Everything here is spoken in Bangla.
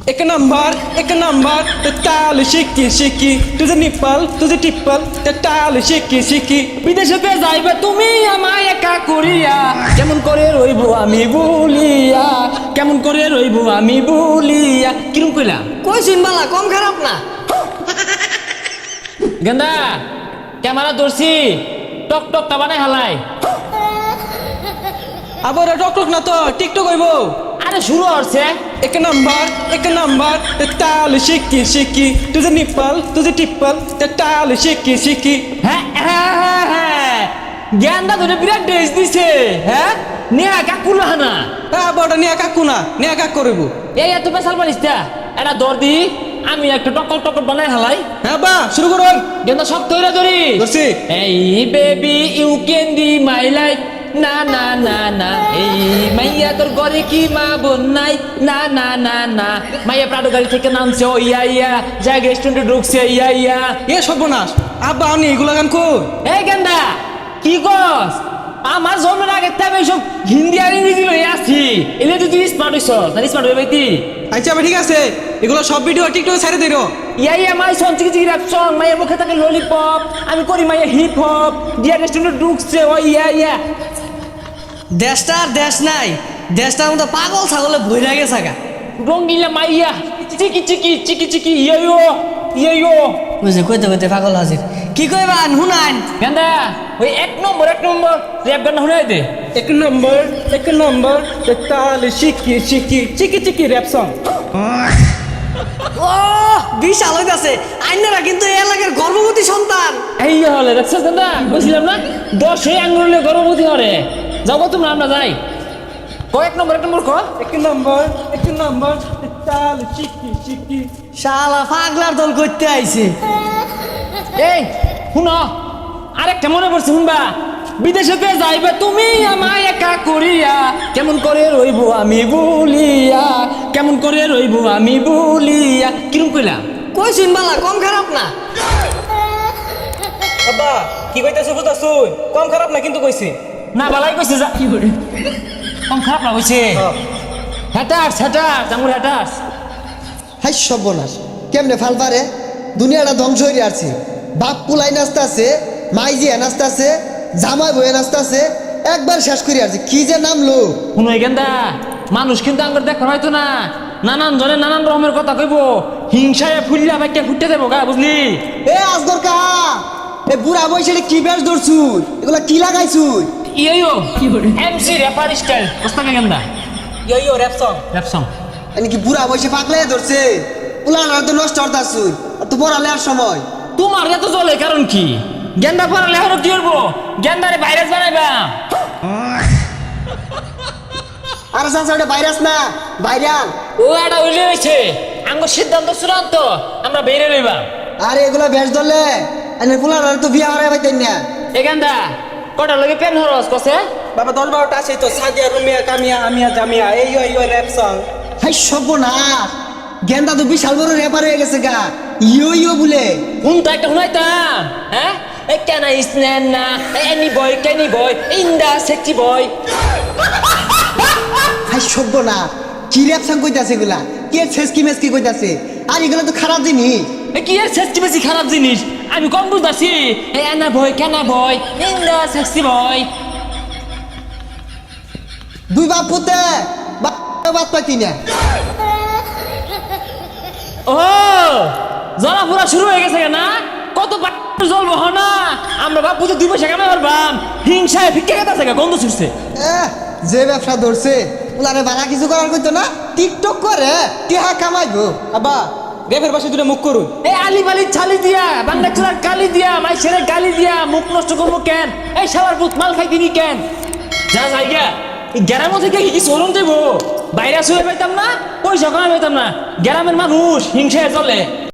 एक नंबर एक नंबर ते टाल शिकी शिकी तुझे निप्पल तुझे टिप्पल ते टाल শিকি শিকি বিদেশেতে যাইবে তুমি আমায় একা করিয়া কেমন করে রইব আমি বলিয়া কেমন করে রইব আমি বলিয়া কিরম কইলাম কইছিন বালা কম খারাপ না গেন্দা ক্যামেরা ধরছি টক টক টা বানাই হালাই আবার টক টক না তো টিকটক হইব আরে শুরু হচ্ছে এক নাম্বার এক নাম্বার তাল শিকি শিকি তুই যে নিপাল তুই যে টিপ্পাল তাল শিকি শিকি হ্যাঁ হ্যাঁ হ্যাঁ হ্যাঁ জ্ঞানদা তোরে বিরাট ড্রেস দিছে হ্যাঁ নেয়া কাকু না না হ্যাঁ বড় নেয়া কাকু না নেয়া কাক করব এই এত পেশাল পারিস তা এটা দর দি আমি একটা টকল টকল বানাই হালাই হ্যাঁ বা শুরু করুন গেন্দা শক্ত হইরা ধরি এই baby you can the my life না না না না। এই মাইয়া তোর ঘরে কি মা বোন নাই? না না না না। মাইয়া প্রাডো গাড়ি থেকে নামছে ও ইয়া ইয়া। জায়গা রেস্টুরেন্টে ঢুকছে ইয়া ইয়া। এ সর্বনাশ। আব্বা আমি এগুলা গান কই? এই গেন্দা কি কস? আমার জন্মের আগে তাই সব হিন্দি আর ইংরেজি লই আসছি এলে তুই স্মার্ট হইছ না স্মার্ট হইবে তুই আচ্ছা ঠিক আছে। এগুলো সব ভিডিও টিকটকে ছেড়ে দিল। ইয়াই ইয়া মাই সং চিকি চিকি সং মায়ের মুখে থাকে ললিপপ আমি করি মাইয়া হিপ হপ ডিয়ার স্টুডেন্ট ঢুকছে ও ইয়া ইয়া। দেশটা দেশ নাই দেশটার মতো পাগল ছাগলে ভরে গেছে গা রঙিলা মাইয়া চিকি চিকি চিকি চিকি ইয়া ইয়ো ইয়া বুঝে কইতে কইতে পাগল হাজির কি কইবান শুনান। গান্দা ওই এক নম্বর এক নম্বর র‍্যাপ গান শুনাই দে। এক নম্বর এক নম্বর তাল শিকি শিকি চিকি চিকি র‍্যাপ সং ও বিশাল হইতাছে আইনারা কিন্তু এই এলাকার গর্ভবতী সন্তান। এই ইয়ে হলে দেখছিস না বুঝলাম না? দশই আঙ্গুলে গর্ভবতী হরে যাও গো তোমরা আমরা যাই। কয়েক নম্বর এক নম্বর কর এক নম্বর এক নম্বর। চিকি চিকি শালা পাগলার দল করতে আইছে। এই শুনো। আরেকটা মনে পড়ছে শুনবা? বিদেশেতে যাইবে তুমি আমায় একা করিয়া কেমন করে রইব আমি বলিয়া কেমন করে রইব আমি বলিয়া। কিরম কইলাম কইছিন বালা কম খারাপ না? আব্বা কি কইতাছ বুঝতাছুই কম খারাপ না কিন্তু কইছি। না বালাই কইছে যা। কি করে কম খারাপ না কইছে? হ্যাটার্স হ্যাটার্স আমার হ্যাটার্স হাই সর্বনাশ কেমনে ফাল পারে দুনিয়াটা ধ্বংস হয়ে আছে বাপ পুলাই নাচতাছে মাই জিয়া নাচতাছে জামাই বয়ে নাচতাছে একবার শেষ করে আছে কি যে নামলো। শুনো গেন্দা মানুষ কিন্তু আমার দেখা হয়তো না। নানান জনে নানান রকমের কথা কইব হিংসায় ফুললা বাইকে ফুটে দেবো গা বুঝলি? এ আজগর কা এ বুড়া বয়সে কি বেশ ধরছুই এগুলা কি লাগাইছুই ইয়ো এমসি র্যাপার স্টাইল বুঝতে গেন্দা yo rap song rap song কি বুড়া বয়সে পাকলে ধরছে? পুলানা তো নষ্ট হতাছুই আর তো পড়ালে আর সময়। তোমার এত জলে কারণ কি? গেন্দা পড়ালে আরও কি করব গেন্দারে ভাইরাস বানাইবা। আর সাথে ওটা ভাইরাস না ভাইরাল ও এটা হইলে হয়েছে আঙ্গ সিদ্ধান্ত চূড়ান্ত। আমরা বেরে লইবা। আর এগুলা বেশ ধরলে এনে পুলানা তো বিয়া হারাই পাইতেন না। এ গেন্দা কটা লগে পেন হরস কসে? বাবা দশ বারোটা আছে তো সাদিয়া রুমিয়া কামিয়া আমিয়া জামিয়া এই ইয়ো ইয়ো র‍্যাপ সং হাই সর্বনাশ। গেন্দা তো বিশাল বড় রেপার হয়ে গেছে গা। ইয়ো ইয়ো বলে। তো একটা শুনাইতাম হ্যাঁ? এ কেন ইসনেন না এনি বয় কেনি বয় ইন্দা সেক্সি বয় হাই সভ্য না। কি র্যাপ সং কইতাছে এগুলা? কে ছেসকি মেসকি কইতাছে? আর এগুলা তো খারাপ জিনিস। কি এর সেক্সি বেশি খারাপ জিনিস? আমি কম বুঝতাছি। এনা বয় কেনা ভয় বয় ইন্দা সেক্সি বয় দুই বাপ পুতে। বাপ বাপ না ও জলা পুরা শুরু হয়ে গেছে না কত জলবো না। আমরা বাপু তো দুই পয়সা কামাই পারবাম হিংসায় ফিকে গেছে গন্ধ ছুটছে। যে ব্যবসা ধরছে ওলারে বালা কিছু করার কইতো না টিকটক করে টিহা কামাইবো আব্বা রেপের পাশে দুটো মুখ করুন। এই আলি বালি ছালি দিয়া বাংলা চুলার কালি দিয়া মাই ছেলে গালি দিয়া মুখ নষ্ট করব কেন? এই সাবার বুত মাল খাই দিনি কেন? যা যাই গা এই থেকে কি চলন দেবো। বাইরে শুয়ে পাইতাম না পয়সা কমে পাইতাম না। গ্রামের মানুষ হিংসায় চলে